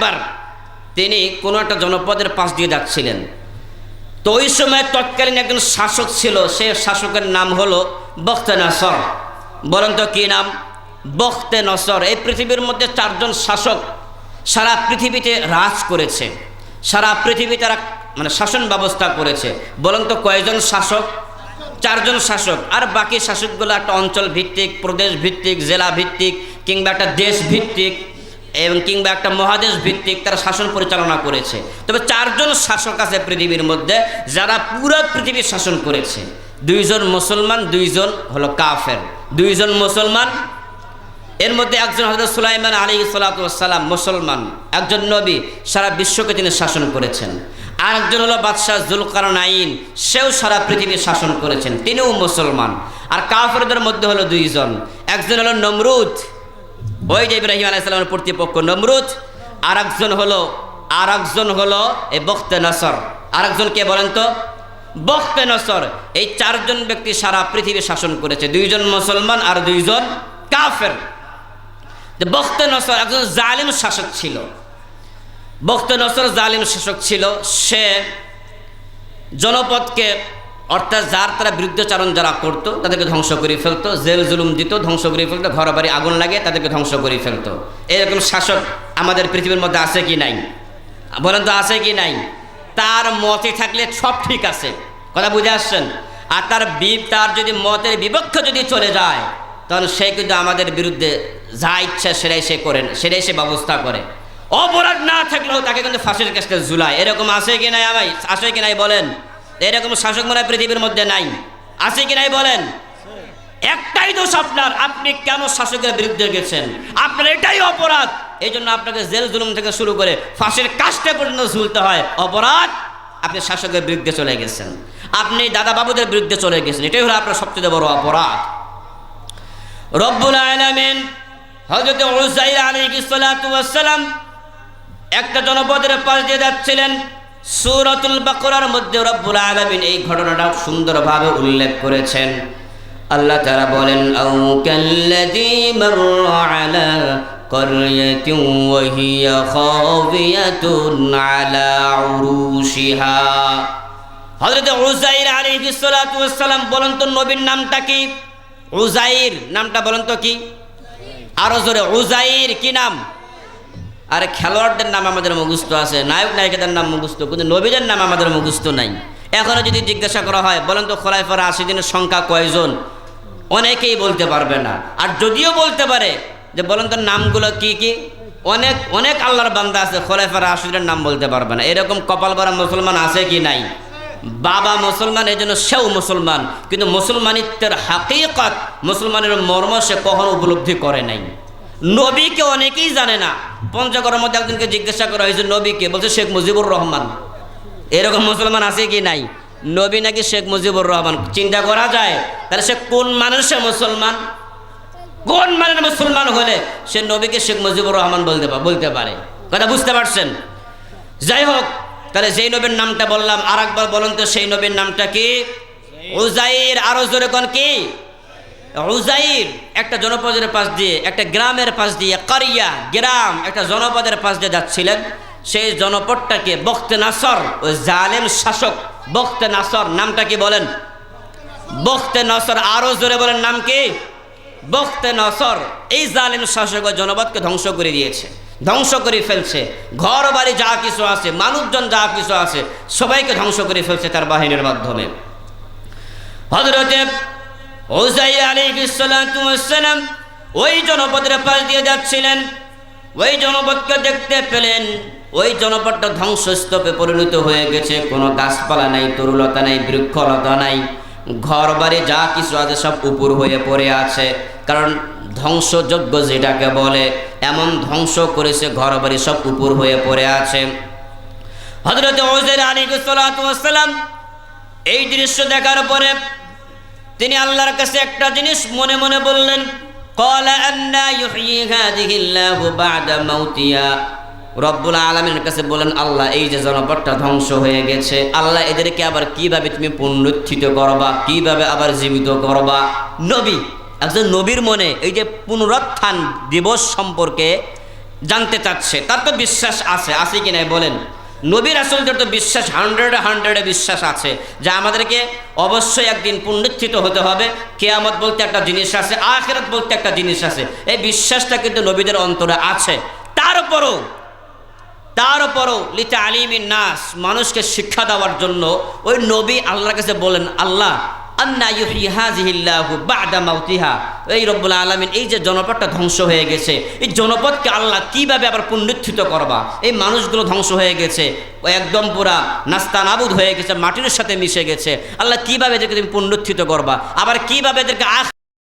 একবার তিনি কোনো একটা জনপদের পাশ দিয়ে যাচ্ছিলেন। তো ওই সময় তৎকালীন একজন শাসক ছিল, সে শাসকের নাম হলো বখতে নসর। বলেন তো কী নাম? বখতে নসর। এই পৃথিবীর মধ্যে চারজন শাসক সারা পৃথিবীতে রাজ করেছে। সারা পৃথিবী তারা মানে শাসন ব্যবস্থা করেছে। বলেন তো কয়জন শাসক? চারজন শাসক। আর বাকি শাসকগুলো একটা অঞ্চল ভিত্তিক, প্রদেশ ভিত্তিক, জেলা ভিত্তিক কিংবা একটা দেশ ভিত্তিক। এবং কিংবা একটা মহাদেশ ভিত্তিক তারা শাসন পরিচালনা করেছে। তবে চারজন শাসক আছে পৃথিবীর মধ্যে, যারা পুরো পৃথিবীর শাসন করেছে। দুইজন মুসলমান, দুইজন হলো কাফের। দুইজন মুসলমান, এর মধ্যে একজন হজরত সুলাইমান আলী সালাতাম মুসলমান, একজন নবী, সারা বিশ্বকে তিনি শাসন করেছেন। আর একজন হলো বাদশাহ জুলকার নাইন সেও সারা পৃথিবী শাসন করেছেন, তিনিও মুসলমান। আর কাফেরদের মধ্যে হলো দুইজন, একজন হলো নমরুদ ওই যে ইব্রাহিম আলাইসালামের প্রতিপক্ষ নমরুদ আর একজন হলো আর একজন হলো এই বখতে নসর। আর একজন কে বলেন তো? বখতে নসর। এই চারজন ব্যক্তি সারা পৃথিবী শাসন করেছে, দুইজন মুসলমান আর দুইজন কাফের। যে বখতে নসর একজন জালিম শাসক ছিল। বখতে নসর জালিম শাসক ছিল, সে জনপদকে অর্থাৎ যার তারা বিরুদ্ধচারণ যারা করতো, তাদেরকে ধ্বংস করে ফেলতো। জেল জুলুম দিত, ধ্বংস করে ফেলতো। ঘর বাড়ি আগুন লাগে তাদেরকে ধ্বংস করে ফেলতো। এরকম শাসক আমাদের পৃথিবীর মধ্যে আছে কি নাই? বলেন তো আছে কি নাই? তার মতে থাকলে সব ঠিক আছে। কথা বুঝে আসছেন? আর তার তার যদি মতের বিপক্ষ যদি চলে যায়, তখন সে কিন্তু আমাদের বিরুদ্ধে যা ইচ্ছা সেটাই সে করেন সেটাই সে ব্যবস্থা করে। অপরাধ না থাকলেও তাকে কিন্তু ফাঁসির কাছে ঝুলায়। এরকম আছে কি নাই আমায়? আছে কি নাই বলেন? এরকম শাসক মনে পৃথিবীর মধ্যে নাই। আছে কি নাই বলেন? একটাই দোষ আপনার, আপনি কেন শাসকের বিরুদ্ধে গেছেন? আপনার এটাই অপরাধ। এই জন্য আপনাকে জেল জুলুম থেকে শুরু করে ফাঁসির কাজটা পর্যন্ত ঝুলতে হয়। অপরাধ, আপনি শাসকের বিরুদ্ধে চলে গেছেন। আপনি দাদা বাবুদের বিরুদ্ধে চলে গেছেন। এটাই হলো আপনার সবচেয়ে বড় অপরাধ। রব্বুল আলামিন আলাইহিস সালাতু ওয়াস সালাম একটা জনপদের পাশ দিয়ে যাচ্ছিলেন। সূরাতুল বাকরার মধ্যে রব্বুল আলামিন এই ঘটনাটা সুন্দরভাবে উল্লেখ করেছেন আল্লাহ তাআলা বলেন আউ কাল্লাযী মাররা আলা قرية وهي خاوية على عروشها হযরত উযাইর আলাইহিস সালাতু ওয়াস সালাম বলেন তো নবীর নামটা কি উযাইর নামটা বলেন তো কি আরো জোরে উযাইর কি নাম আরে খেলোয়াড়দের নাম আমাদের মুখস্থ আছে, নায়ক নায়িকাদের নাম মুখস্থ, কিন্তু নবীদের নাম আমাদের মুখস্থ নাই। এখনও যদি জিজ্ঞাসা করা হয়, বলেন তো খোলায় ফরা আশি দিনের সংখ্যা কয়জন? অনেকেই বলতে পারবে না। আর যদিও বলতে পারে, যে বলেন তো নামগুলো কি কি? অনেক অনেক আল্লাহর বান্দা আছে খোলায় ফরা আশি দিনের নাম বলতে পারবে না। এরকম কপাল ভরা মুসলমান আছে কি নাই? বাবা মুসলমান এই জন্য সেও মুসলমান। কিন্তু মুসলমানিত্বের হাকিকত, মুসলমানের মর্ম সে কখনো উপলব্ধি করে নাই। নবীকে অনেকেই জানে না পঞ্চগড়ের মধ্যে একজনকে জিজ্ঞাসা করা হয়েছে নবীকে বলছে, শেখ মুজিবুর রহমান। এরকম মুসলমান আছে কি নাই? নবী নাকি শেখ মুজিবুর রহমান? চিন্তা করা যায়, তাহলে সে কোন মানুষের মুসলমান? কোন মানের মুসলমান হলে সে নবীকে শেখ মুজিবুর রহমান বলতে বলতে পারে? কথা বুঝতে পারছেন? যাই হোক, তাহলে যেই নবীর নামটা বললাম আর একবার বলুন তো, সেই নবীর নামটা কি? উজাইর, আরও জোরে কোন কি? উজাইর, একটা জনপদের পাশ দিয়ে, একটা গ্রামের পাশ দিয়ে, কারিয়া, গ্রাম, একটা জনপদের পাশ দিয়ে যাচ্ছিলেন। সেই জনপদটাকে বখতে নাসর ওই জালেম শাসক বখতে নাসর নামটা কি বলেন? বখতে নসর আরও জোরে বলেন নাম কি? বখতে নসর এই জালেম শাসক ও জনপদকে ধ্বংস করে দিয়েছে, ধ্বংস করে ফেলছে। ঘর বাড়ি যা কিছু আছে, মানুষজন যা কিছু আছে, সবাইকে ধ্বংস করে ফেলছে তার বাহিনীর মাধ্যমে। হজরতে ওজাই আলী সালাম ওই জনপদের পাশ দিয়ে যাচ্ছিলেন। ওই জনপদকে দেখতে পেলেন, ওই জনপদটা ধ্বংসস্তূপে পরিণত হয়ে গেছে। কোনো গাছপালা নাই, তরুলতা নাই, বৃক্ষলতা নাই। ঘর বাড়ি যা কিছু আছে সব উপর হয়ে পড়ে আছে। কারণ ধ্বংসযোগ্য যেটাকে বলে, এমন ধ্বংস করেছে ঘর বাড়ি সব উপর হয়ে পড়ে আছে। হজরত ওজের আলী সালাম এই দৃশ্য দেখার পরে তিনি আল্লাহর কাছে একটা জিনিস মনে মনে বললেন রব্বুল আলমের কাছে বলেন আল্লাহ, এই যে জনপদটা ধ্বংস হয়ে গেছে। আল্লাহ এদেরকে আবার কীভাবে তুমি পুনরুত্থিত করবা? কীভাবে আবার জীবিত করবা? নবী, একজন নবীর মনে এই যে পুনরুত্থান দিবস সম্পর্কে জানতে চাচ্ছে। তার তো বিশ্বাস আছে আছে কি নাই বলেন? নবী রাসুলদের তো বিশ্বাস হান্ড্রেড হান্ড্রেডে বিশ্বাস আছে যা আমাদেরকে অবশ্যই একদিন পুনরুত্থিত হতে হবে। কেয়ামত বলতে একটা জিনিস আছে, আখেরাত বলতে একটা জিনিস আছে। এই বিশ্বাসটা কিন্তু নবীদের অন্তরে আছে। তারপরও তারপরও লিটা আলিমিন নাস মানুষকে শিক্ষা দেওয়ার জন্য ওই নবী আল্লাহর কাছে বলেন, আল্লাহ আন্না ইউহি হাজিহিল্লাহু বাদা মাউতিহা। এই রব্বুল আলমিন এই যে জনপদটা ধ্বংস হয়ে গেছে, এই জনপদকে আল্লাহ কীভাবে আবার পুনরুত্থিত করবা? এই মানুষগুলো ধ্বংস হয়ে গেছে একদম পুরা নাস্তা নাবুদ হয়ে গেছে, মাটির সাথে মিশে গেছে। আল্লাহ কীভাবে এদেরকে তুমি পুনরুত্থিত করবা? আবার কীভাবে এদেরকে আখ